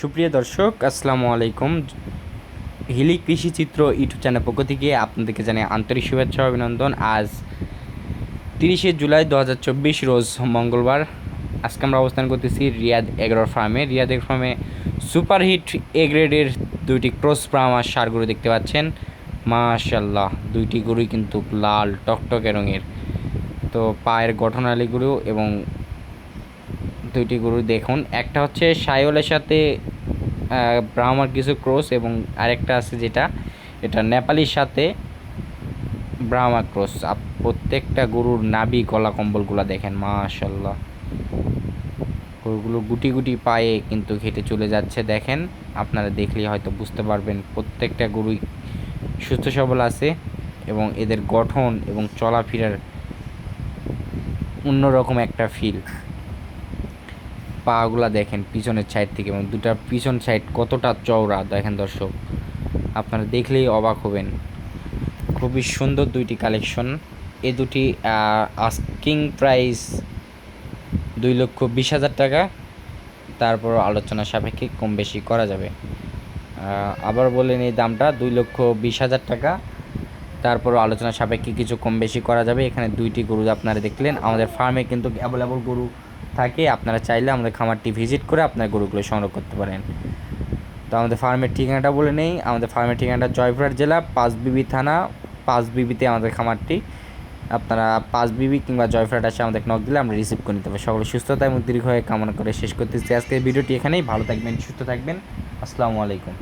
সুপ্রিয় দর্শক, আসসালামু আলাইকুম। হিলি কৃষি চিত্র ইউটিউব চ্যানেল পক্ষ থেকে আপনাদেরকে জানাই আন্তরিক শুভেচ্ছা অভিনন্দন। আজ তিরিশে জুলাই দু হাজার চব্বিশ, রোজ মঙ্গলবার। আজকে আমরা অবস্থান করতেছি রিয়াদ এগ্রোর ফার্মে। রিয়াদ এগ্রো ফার্মে সুপারহিট এ গ্রেডের দুইটি ক্রস ব্রাহ্মার সার গরু দেখতে পাচ্ছেন। মাশাল্লাহ দুইটি গরুই কিন্তু লাল, টকটকে রঙের। তো পায়ের গঠনালী গরু এবং দুইটি গরু দেখুন। একটা হচ্ছে সাইওলের সাথে ব্রাহ্মার কিছু ক্রস এবং আরেকটা আছে যেটা, এটা নেপালির সাথে ব্রাহ্মা ক্রস। প্রত্যেকটা গরুর নাভি, গলা কম্বলগুলো দেখেন মাশাল্লাহ গরুগুলো গুটি গুটি পায়ে কিন্তু হেঁটে চলে যাচ্ছে, দেখেন। আপনারা দেখলেই হয়তো বুঝতে পারবেন, প্রত্যেকটা গরুই সুস্থ সবল আছে এবং এদের গঠন এবং চলাফেরার অন্যরকম একটা ফিল পাগুলা দেখেন পিছনের সাইড থেকে এবং দুটার পিছন সাইড কতটা চওড়া, দেখেন দর্শক। আপনারা দেখলেই অবাক হবেন। খুবই সুন্দর দুইটি কালেকশন এ দুটি আস্কিং প্রাইস দুই লক্ষ বিশ হাজার টাকা। তারপর আলোচনা সাপেক্ষে কম বেশি করা যাবে। আবার বলেন এই দামটা দুই লক্ষ বিশ হাজার টাকা। তারপর আলোচনা সাপেক্ষে কিছু কম বেশি করা যাবে। এখানে দুইটি গরু আপনারা দেখলেন। আমাদের ফার্মে কিন্তু অ্যাভেলেবল গরু থাকে, আপনারা চাইলে আমাদের খামারটি ভিজিট করে আপনার গরুগুলো সংগ্রহ করতে পারেন। তো আমাদের ফার্মের ঠিকানাটা বলে নেই। আমাদের ফার্মের ঠিকানাটা জয়পুরহাট জেলা, পাঁচ পাঁচবিবি থানা, পাঁচ পাঁচবিবিতে আমাদের খামারটি। আপনারা পাঁচ পাঁচবিবি কিংবা জয়ফ্রাট আসে আমাদের নক দিলে আমরা রিসিভ করে নিতে পারি। সকলে সুস্থতা এবং দীর্ঘ কামনা করে শেষ করতেছি। আজকের ভিডিওটি এখানেই। ভালো থাকবেন, সুস্থ থাকবেন। আসসালামু আলাইকুম।